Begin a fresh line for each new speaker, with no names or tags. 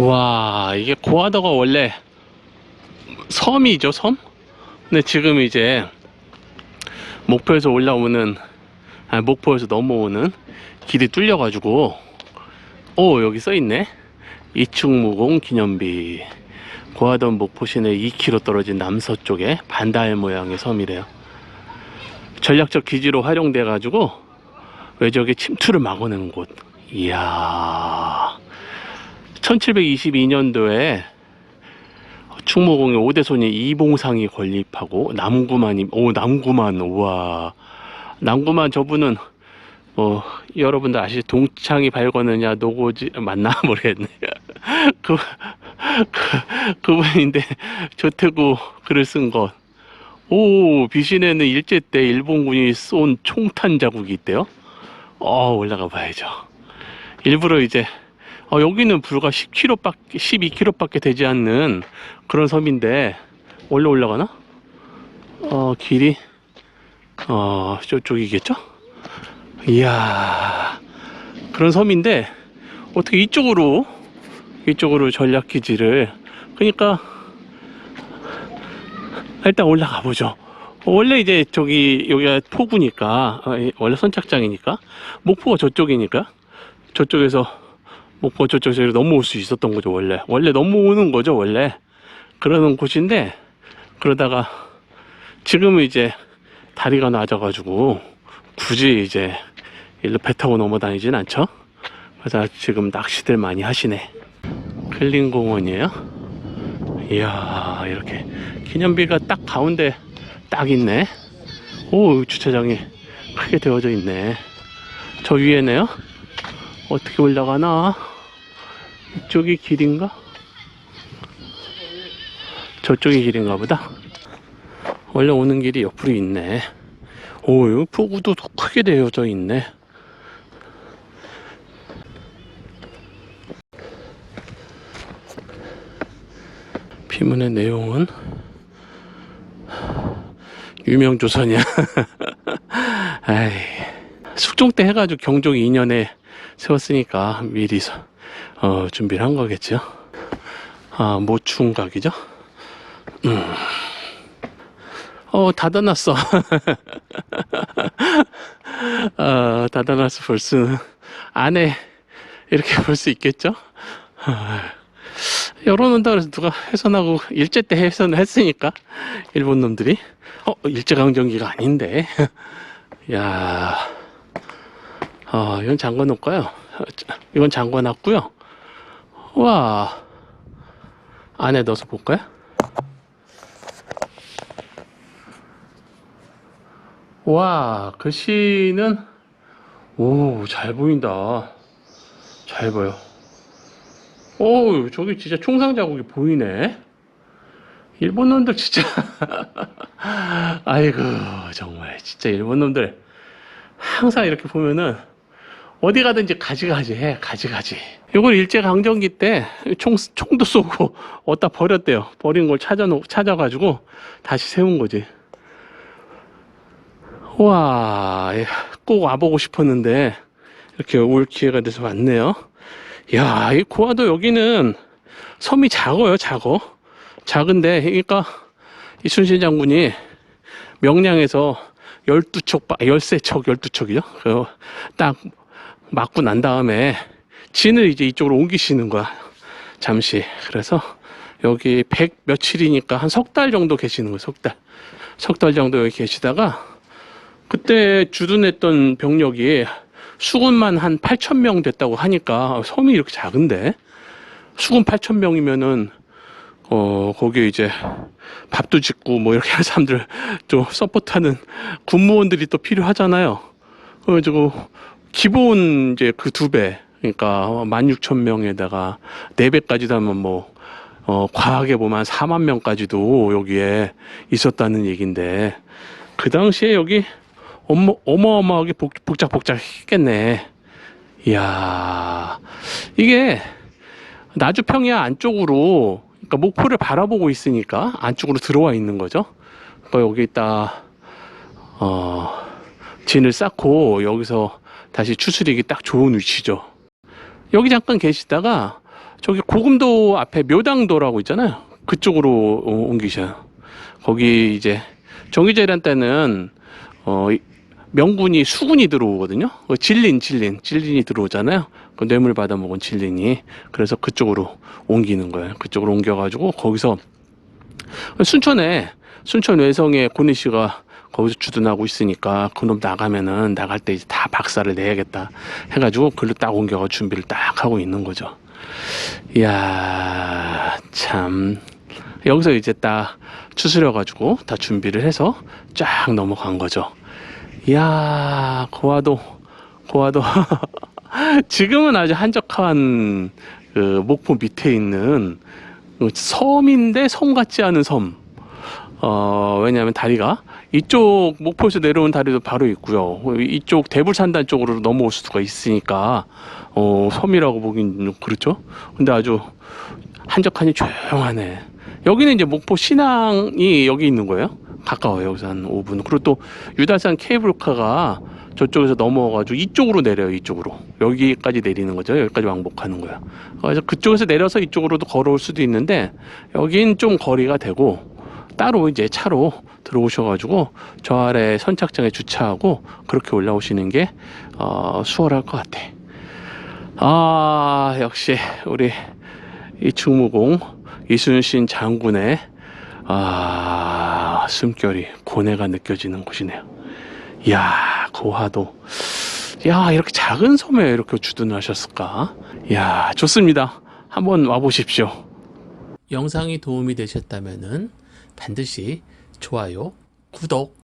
와, 이게 고하더가 원래 섬이죠, 섬? 근데 지금 이제 목포에서 올라오는, 아, 목포에서 넘어오는 길이 뚫려 가지고, 오, 여기 써있네. 이충무공 기념비. 고하던 목포 시내 2km 떨어진 남서쪽에 반달 모양의 섬이래요. 전략적 기지로 활용돼 가지고 외적의 침투를 막아내는 곳. 이야. 1722년도에 충무공의 5대 손이 이봉상이 건립하고 남구만이 오 남구만 우와 남구만 저분은 뭐 여러분들 아시죠 동창이 발거느냐 노고지 맞나 모르겠네 그, 그 그분인데 조태구 글을 쓴 것. 오 비신에는 일제 때 일본군이 쏜 총탄 자국이 있대요. 어 올라가 봐야죠. 일부러 이제 어, 여기는 불과 10km밖에 12km밖에 되지 않는 그런 섬인데 원래 올라가나? 어 길이 어 저쪽이겠죠? 이야 그런 섬인데 어떻게 이쪽으로 이쪽으로 전략 기지를 그러니까 일단 올라가 보죠. 원래 이제 저기 여기가 포구니까 어, 이- 원래 선착장이니까 목포가 저쪽이니까 저쪽에서 목포 저쪽에서 넘어올 수 있었던 거죠 원래. 원래 넘어오는 거죠 원래. 그러는 곳인데 그러다가 지금은 이제 다리가 낮아가지고 굳이 이제 일로 배 타고 넘어다니진 않죠? 그래서 지금 낚시들 많이 하시네. 클린 공원이에요? 이야 이렇게 기념비가 딱 가운데 딱 있네. 오 주차장이 크게 되어져 있네. 저 위에네요? 어떻게 올라가나 이쪽이 길인가? 저쪽이 길인가 보다. 원래 오는 길이 옆으로 있네. 오 여기 폭우도 크게 되어져 있네. 피문의 내용은 유명조선이야. 숙종 때 해가지고 경종 2년에 세웠으니까 미리 서- 어, 준비를 한 거겠죠. 아, 모충각이죠. 음. 어, 닫아놨어. 어, 닫아놨어, 벌써. 안에 이렇게 볼 수 있겠죠? 아, 열어놓는다 그래서 누가 훼손하고 일제 때 훼손을 했으니까 일본 놈들이 어 일제강점기가 아닌데 야 어, 이건 잠궈 놓을까요 이건 잠궈 놨고요 와 안에 넣어서 볼까요 와 글씨는 오 잘 보인다 잘 보여 오, 저기 진짜 총상 자국이 보이네. 일본 놈들 진짜. 아이고, 정말. 진짜 일본 놈들. 항상 이렇게 보면은 어디 가든지 가지가지 해. 가지가지. 이걸 일제강점기 때 총, 총도 쏘고 어디다 버렸대요. 버린 걸 찾아, 찾아가지고 다시 세운 거지. 와, 꼭 와보고 싶었는데 이렇게 올 기회가 돼서 왔네요. 야, 이 고아도 여기는 섬이 작아요, 작어. 작은데, 그러니까 이순신 장군이 명량에서 12척, 13척, 12척이죠. 그딱 맞고 난 다음에 진을 이제 이쪽으로 옮기시는 거야. 잠시. 그래서 여기 100 며칠이니까 한 석 달 정도 계시는 거예요, 석 달. 석 달 정도 여기 계시다가 그때 주둔했던 병력이 수군만 한 8천 명 됐다고 하니까 섬이 이렇게 작은데 수군 8천 명이면은 어 거기에 이제 밥도 짓고 뭐 이렇게 하는 사람들 좀 서포트하는 군무원들이 또 필요하잖아요. 그래가지고 기본 이제 그 두 배, 그러니까 16,000명에다가 네 배까지도 하면 뭐 어, 과하게 보면 한 4만 명까지도 여기에 있었다는 얘긴데 그 당시에 여기 어마, 어마어마하게 복, 복작복작 했겠네. 이야, 이게 나주평야 안쪽으로, 그러니까 목포를 바라보고 있으니까 안쪽으로 들어와 있는 거죠. 그러니까 여기 있다, 어, 진을 쌓고 여기서 다시 추스리기 딱 좋은 위치죠. 여기 잠깐 계시다가 저기 고금도 앞에 묘당도라고 있잖아요. 그쪽으로 어, 옮기셔요. 거기 이제 정기제란 때는 어 이- 명군이 수군이 들어오거든요. 어, 진린 진린 진린이 들어오잖아요. 그 뇌물 받아먹은 진린이 그래서 그쪽으로 옮기는 거예요. 그쪽으로 옮겨가지고 거기서 순천에 순천 외성에 고니 씨가 거기서 주둔하고 있으니까 그놈 나가면은 나갈 때 이제 다 박살을 내야겠다 해가지고 글로 딱 옮겨가 준비를 딱 하고 있는 거죠. 이야 참 여기서 이제 딱 추스려 가지고 다 준비를 해서 쫙 넘어간 거죠. 이야 고화도 고화도 지금은 아주 한적한 그 목포 밑에 있는 그 섬인데 섬 같지 않은 섬. 어, 왜냐하면 다리가 이쪽 목포에서 내려온 다리도 바로 있고요. 이쪽 대불산단 쪽으로 넘어올 수가 있으니까 어, 섬이라고 보긴 좀 그렇죠. 근데 아주 한적하니 조용하네. 여기는 이제 목포 신항이 여기 있는 거예요. 가까워요. 여기서 한 5분. 그리고 또 유달산 케이블카가 저쪽에서 넘어와가지고 이쪽으로 내려요. 이쪽으로. 여기까지 내리는 거죠. 여기까지 왕복하는 거야. 그래서 그쪽에서 내려서 이쪽으로도 걸어올 수도 있는데 여긴 좀 거리가 되고 따로 이제 차로 들어오셔가지고 저 아래 선착장에 주차하고 그렇게 올라오시는 게 어, 수월할 것 같아. 아 역시 우리 이 충무공 이순신 장군의 아 숨결이 고뇌가 느껴지는 곳이네요. 이야 고화도 야 이렇게 작은 섬에 이렇게 주둔을 하셨을까? 이야 좋습니다. 한번 와보십시오. 영상이 도움이 되셨다면 반드시 좋아요, 구독